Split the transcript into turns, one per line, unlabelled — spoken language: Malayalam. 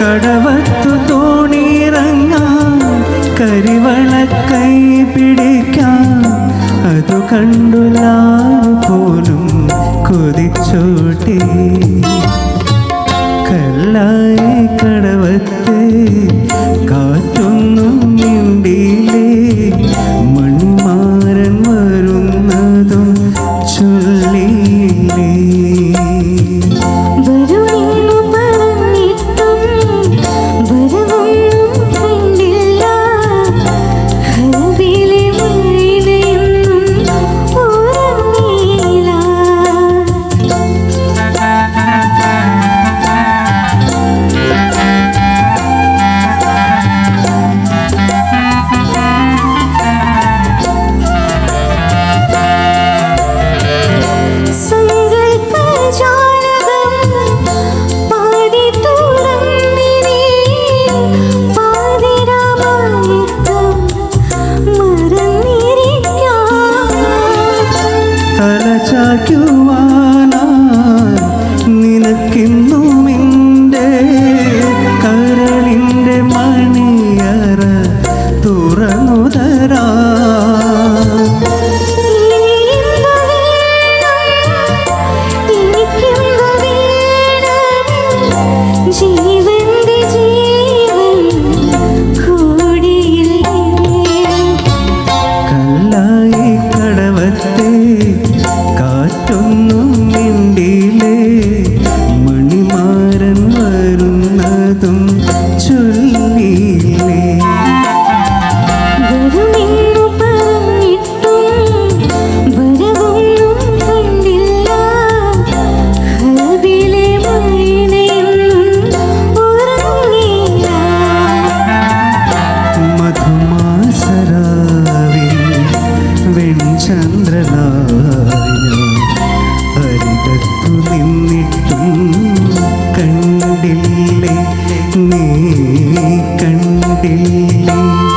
കടവത്തു തോണിയിറങ്ങാൻ കരിവളക്കൈ പിടിക്കാം അതു കണ്ടുലാ പോലും കൊതിച്ചോട്ടേ.
you
are. 你。